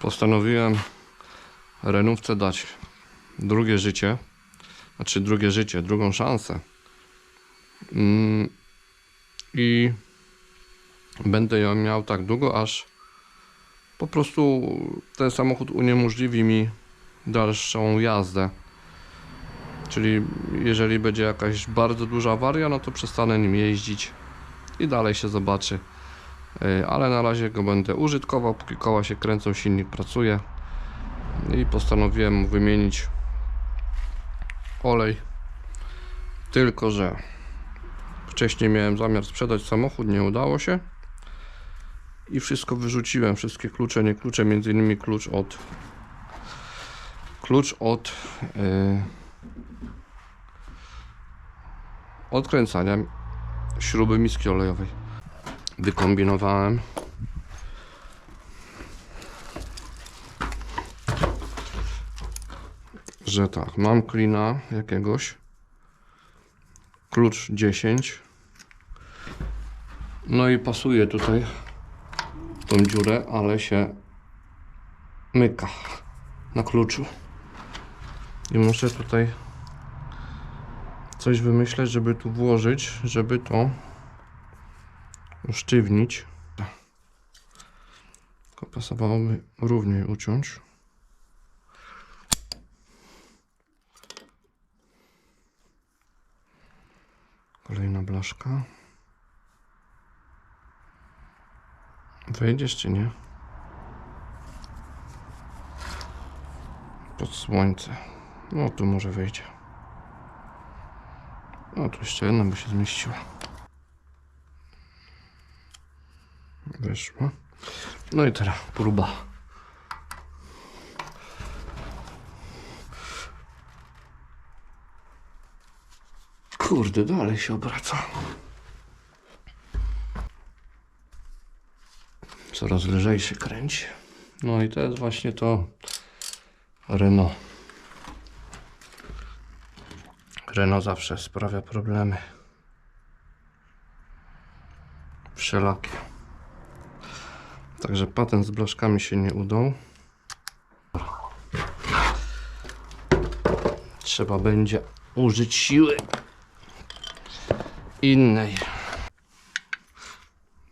postanowiłem renówce dać drugie życie, znaczy drugie życie, drugą szansę. Mm, I będę ją miał tak długo, aż po prostu ten samochód uniemożliwi mi dalszą jazdę. Czyli jeżeli będzie jakaś bardzo duża awaria, no to przestanę nim jeździć i dalej się zobaczy. Yy, Ale na razie go będę użytkował, póki koła się kręcą, silnik pracuje. I postanowiłem wymienić olej. Tylko, że wcześniej miałem zamiar sprzedać samochód, nie udało się. I wszystko wyrzuciłem, wszystkie klucze, nie klucze, między innymi klucz od klucz od yy, odkręcania śruby miski olejowej. Wykombinowałem. Że tak, mam klina jakiegoś. Klucz 10 no i pasuje tutaj tą dziurę, ale się myka na kluczu. I muszę tutaj coś wymyśleć, żeby tu włożyć, żeby to usztywnić. Tylko pasowałoby równiej uciąć. Kolejna blaszka. Wejdziesz czy nie? Pod słońce. No tu może wejdzie. No tu jeszcze jedna by się zmieściła. Weszła. No i teraz próba. Kurde, dalej się obraca. Coraz lżej się kręci. No i to jest właśnie to Renault. Renault zawsze sprawia problemy. Wszelakie. Także patent z blaszkami się nie udał. Trzeba będzie użyć siły innej.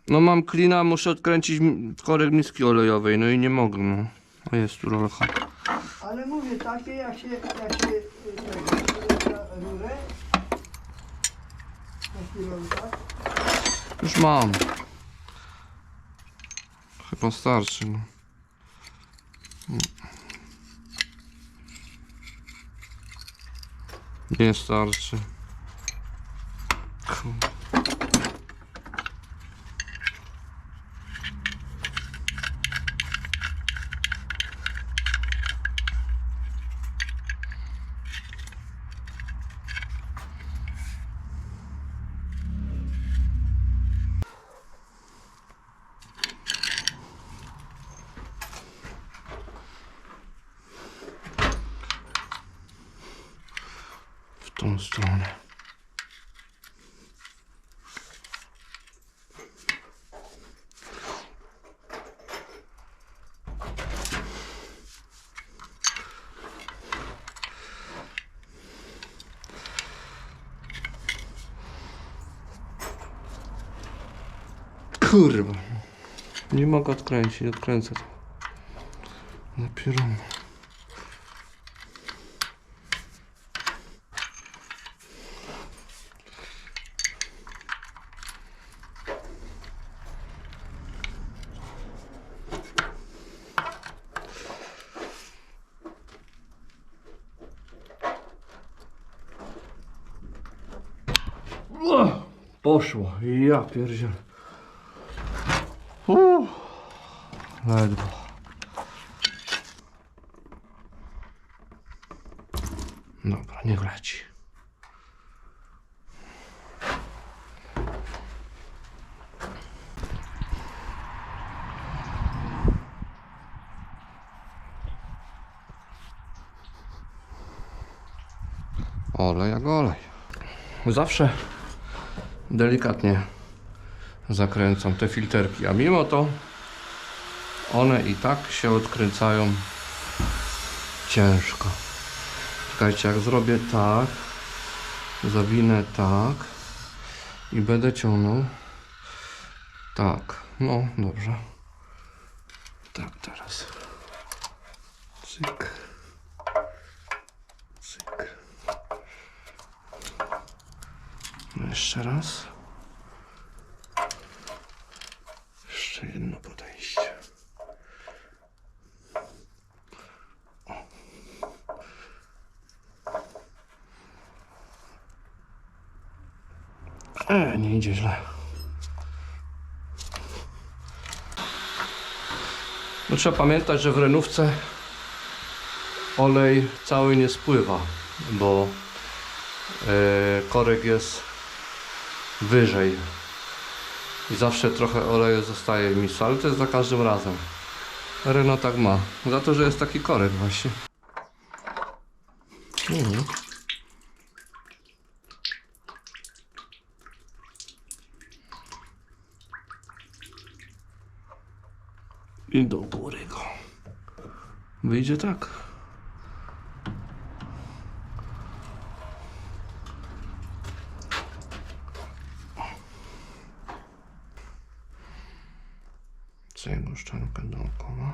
No mam klina, muszę odkręcić korek miski olejowej, no i nie mogę, no. A jest tu rolka. Ale mówię takie, jak się, jak się na rurę. Już mam. Chyba starszy, no. Nie starczy. Kurwa. Nie mogę odkręcić, odkręcę to. Dopiero. O, Poszło. Ja pierdzielę. Uff. Ledwo. Dobra, niech leci. Olej jak olej. Zawsze delikatnie zakręcam te filterki, a mimo to one i tak się odkręcają ciężko. Czekajcie, jak zrobię tak, zawinę tak i będę ciągnął tak, no dobrze. Tak, teraz. Cyk. Cyk. No jeszcze raz. Jeszcze jedno podejście. E, nie idzie źle. No trzeba pamiętać, że w renówce olej cały nie spływa, bo e, korek jest wyżej i zawsze trochę oleju zostaje w miejscu, ale to jest za każdym razem. Renault tak ma, za to, że jest taki korek właśnie. Mhm. I do góry go. Wyjdzie tak. Całego szczelkę dookoła.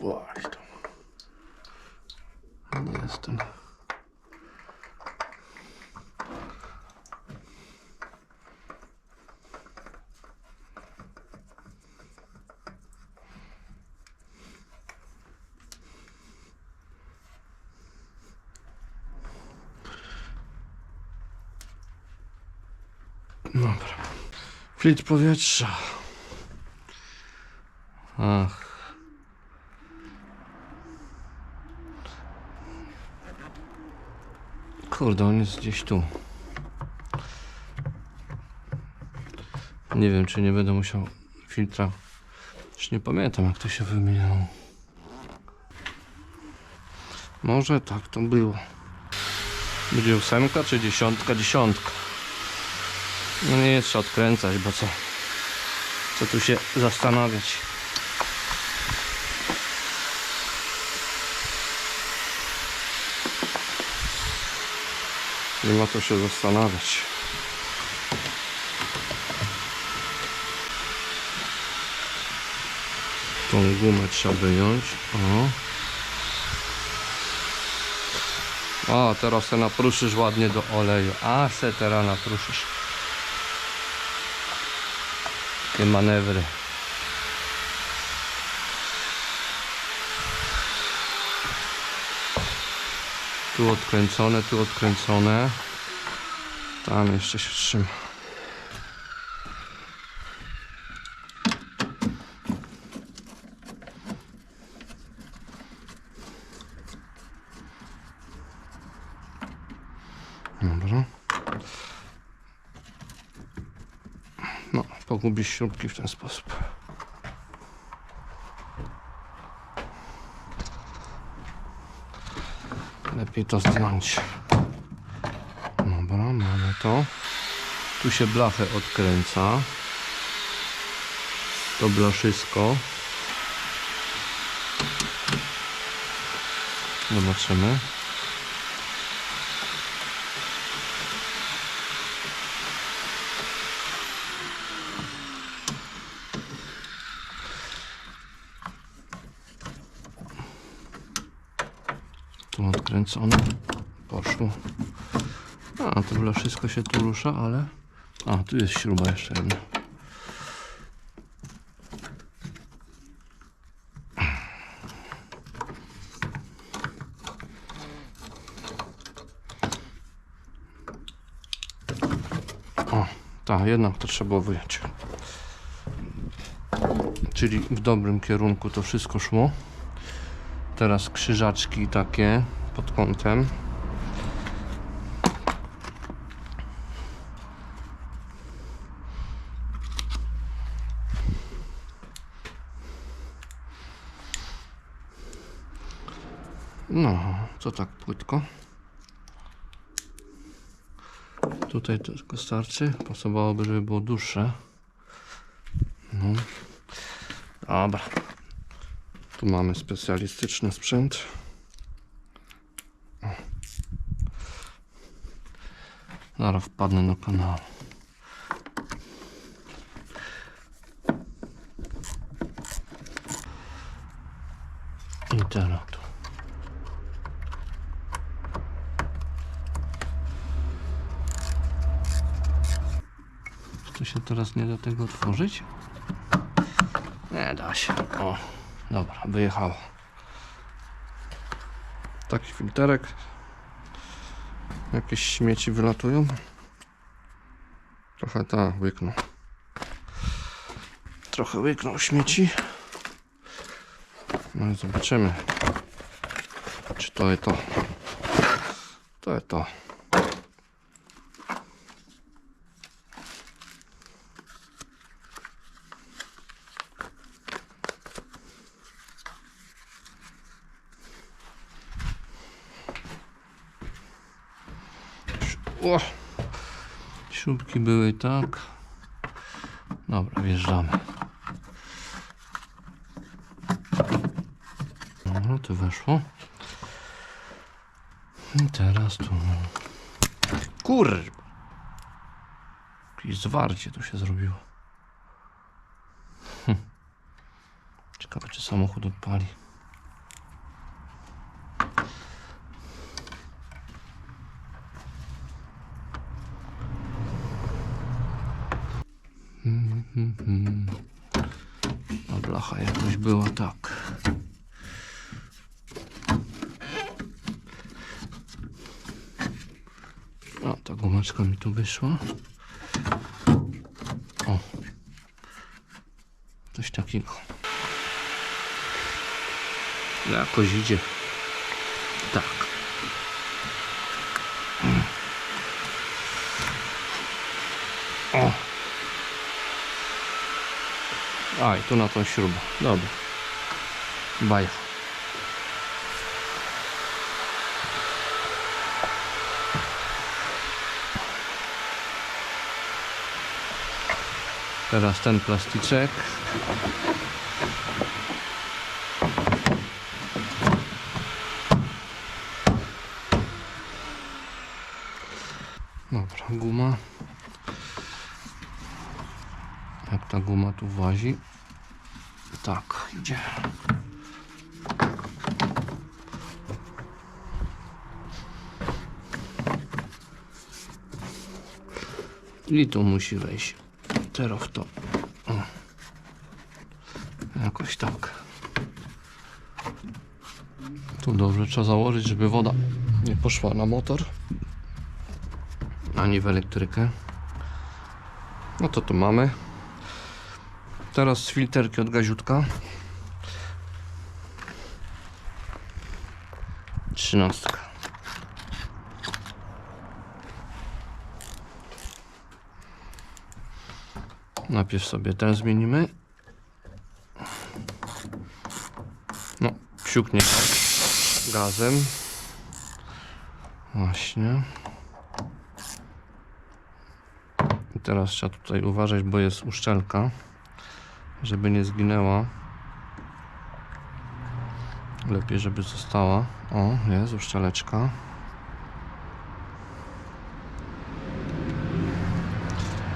Właśnie to. Nie jestem. Dobra. Filtr powietrza. Ach. Kurde, on jest gdzieś tu. Nie wiem, czy nie będę musiał filtra. Już nie pamiętam, jak to się wymieniało. Może tak to było. Będzie ósemka czy dziesiątka? Dziesiątka. No nie jest trzeba odkręcać, bo co? Co tu się zastanawiać? Nie ma co się zastanawiać. Tą gumę trzeba wyjąć. O. O, teraz se napruszysz ładnie do oleju. A, se teraz napruszysz. Manewry. Tu odkręcone, tu odkręcone. Tam jeszcze się trzyma. Dobra. Pogubisz śrubki w ten sposób. Lepiej to zdjąć. Dobra, mamy to. Tu się blachę odkręca. To blaszysko. Zobaczymy. Tu odkręcone. Poszło. A, to chyba wszystko się tu rusza, ale... A, tu jest śruba jeszcze jedna. O, tak, jednak to trzeba było wyjąć. Czyli w dobrym kierunku to wszystko szło. Teraz krzyżaczki takie pod kątem. No, co tak płytko. Tutaj tylko starczy. Pasowałoby, żeby było dłuższe. No. Dobra. Tu mamy specjalistyczny sprzęt. Zaraz wpadnę do kanału. I teraz tu. To się teraz nie da tego otworzyć? Nie da się. O, dobra, wyjechało. Taki filterek. Jakieś śmieci wylatują. Trochę ta łyknął. Trochę łyknął śmieci. No i zobaczymy. Czy to jest to. To jest to. O! Śrubki były tak. Dobra, wjeżdżamy. Dobra, to weszło. I teraz tu. Kur! Jakieś zwarcie tu się zrobiło. Hm. Ciekawe, czy samochód odpali. Mhm. A blacha jakoś była tak. O, ta gumeczka mi tu wyszła. O. Coś takiego. Jakoś idzie. A, i tu na tą śrubę. Dobra. Bye. Teraz ten plasticzek. Dobra, guma. Ta guma tu włazi? Tak, idzie. I tu musi wejść. Teraz to. Jakoś tak. Tu dobrze trzeba założyć, żeby woda nie poszła na motor ani w elektrykę. No to tu mamy. Teraz filterki od gaziutka. Trzynastka. Najpierw sobie ten zmienimy. No, psiuknie gazem. Właśnie. I teraz trzeba tutaj uważać, bo jest uszczelka, żeby nie zginęła. Lepiej, żeby została. O, jest uszczeleczka.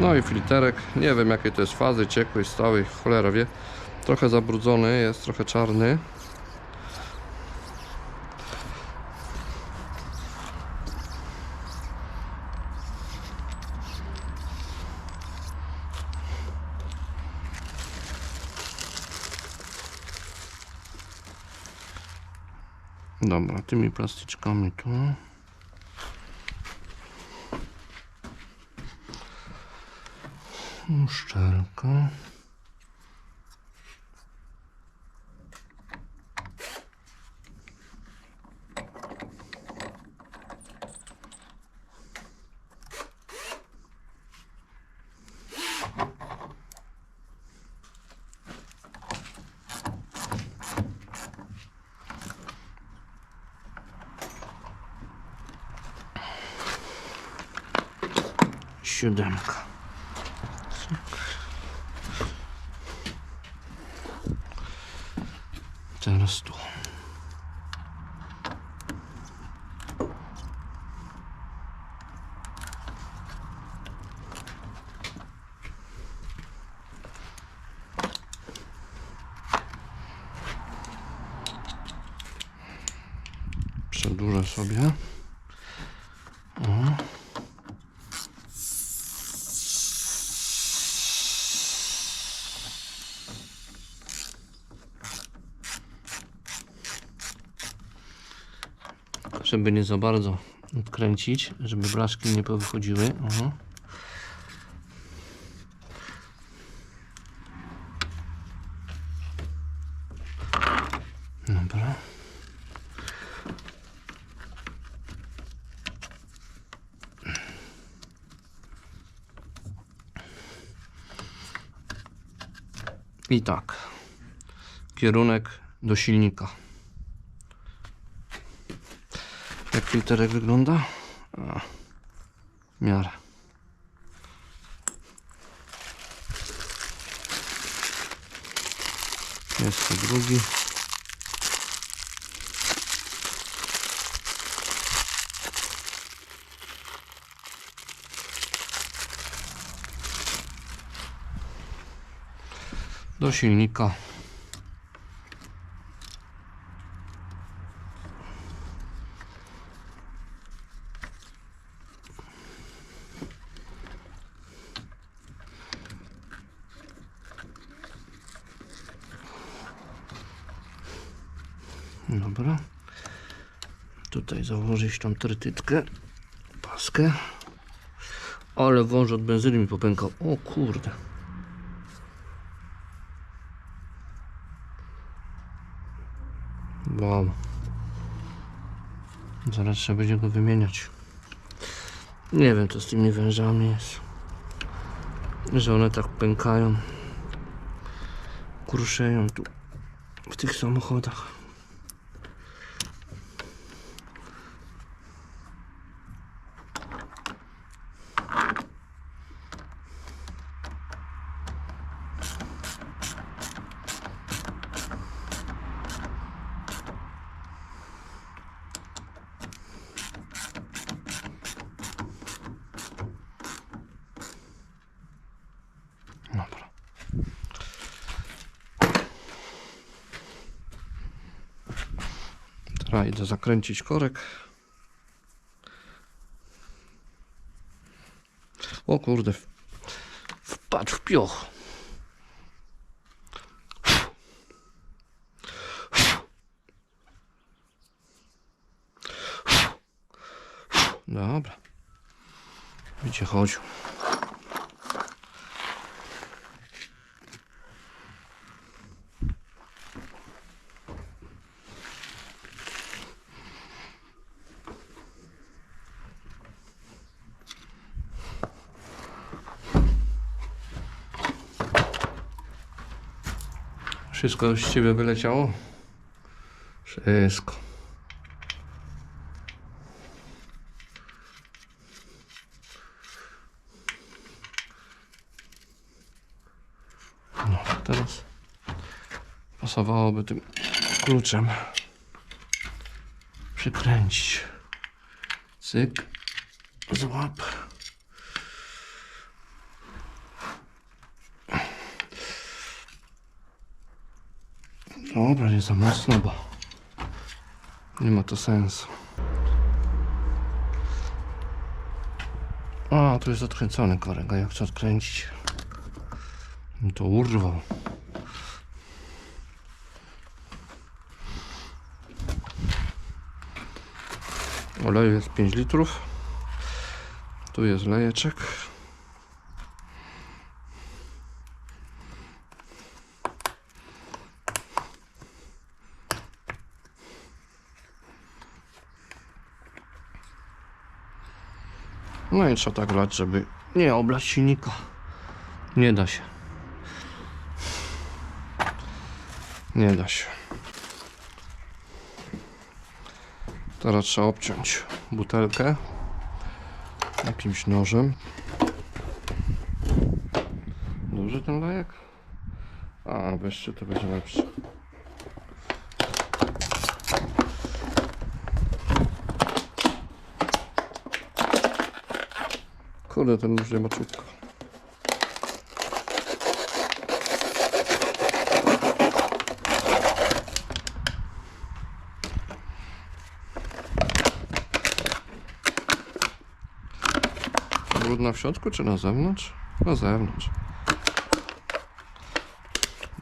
No i filterek, nie wiem jakie to jest fazy, ciekły, stały, cholera wie. Trochę zabrudzony, jest trochę czarny. Dobra, tymi plastyczkami tu. Uszczelka. Siódemka. Teraz tu. Przedłużę sobie. Żeby nie za bardzo odkręcić, żeby blaszki nie powychodziły. O. Dobra. I tak. Kierunek do silnika. Jak filterek wygląda? A, miarę. Tu drugi. Do silnika. Dobra. Tutaj założyć tą trytytkę, paskę. Ale wąż od benzyny mi popękał. O kurde. Wow. Zaraz trzeba będzie go wymieniać. Nie wiem co z tymi wężami jest. Że one tak pękają. Kruszeją tu w tych samochodach. Teraz idę zakręcić korek. O kurde, wpadł w pioch. Dobra. Będzie chodził. Wszystko z ciebie wyleciało? Wszystko. No, teraz pasowałoby tym kluczem przykręcić. Cyk, złap. Dobra, nie za mocno, bo nie ma to sensu. A, tu jest odkręcony korek, a jak chcę odkręcić, to urwał. Oleju jest 5 litrów. Tu jest lejeczek. No i trzeba tak lać, żeby nie oblać silnika. Nie da się. Nie da się. Teraz trzeba obciąć butelkę jakimś nożem. Duży ten lajek? A, wreszcie to będzie lepsze. Kurde, ten już nie ma czubka. Brudna w środku czy na zewnątrz? Na zewnątrz.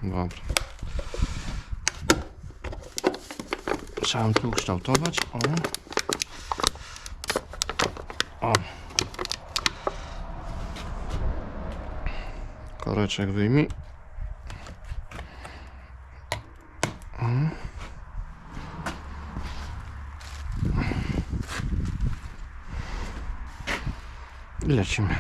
Dobra. Trzeba tu ukształtować. O. O. Koreczek wyjmij. I lecimy.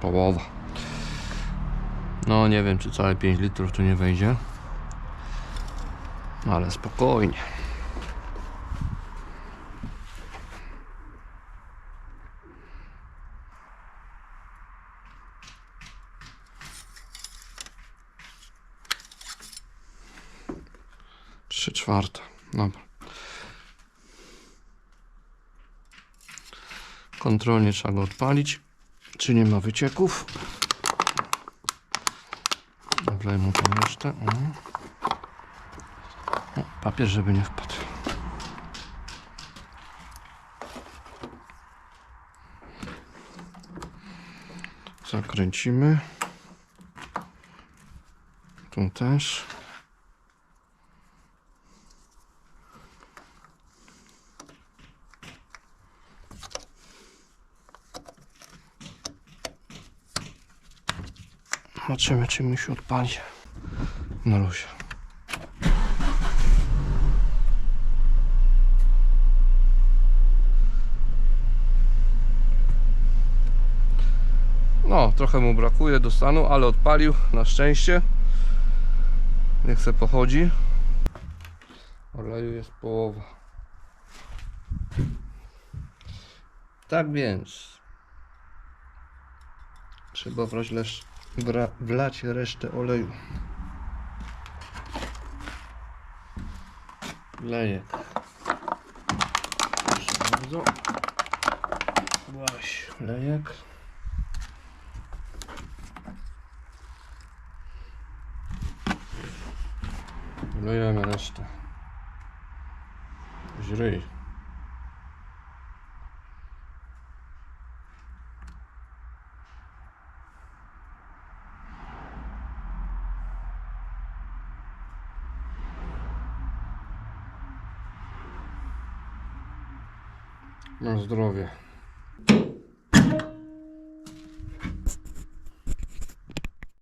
Połowa. No nie wiem, czy całe 5 litrów tu nie wejdzie. Ale spokojnie. Trzy czwarte. Dobra. Kontrolnie trzeba go odpalić. Czy nie ma wycieków? Wlej mu tą resztę. O. O, papier, żeby nie wpadł. Zakręcimy. Tu też. Zobaczymy, czy mi się odpali. Na luzie. No, trochę mu brakuje do stanu, ale odpalił na szczęście. Niech se pochodzi. Oleju jest połowa. Tak więc trzeba wlać, wlać resztę oleju. Lejek. Proszę bardzo. Właśnie, lejek. Wlejemy resztę. Źryj. Na zdrowie.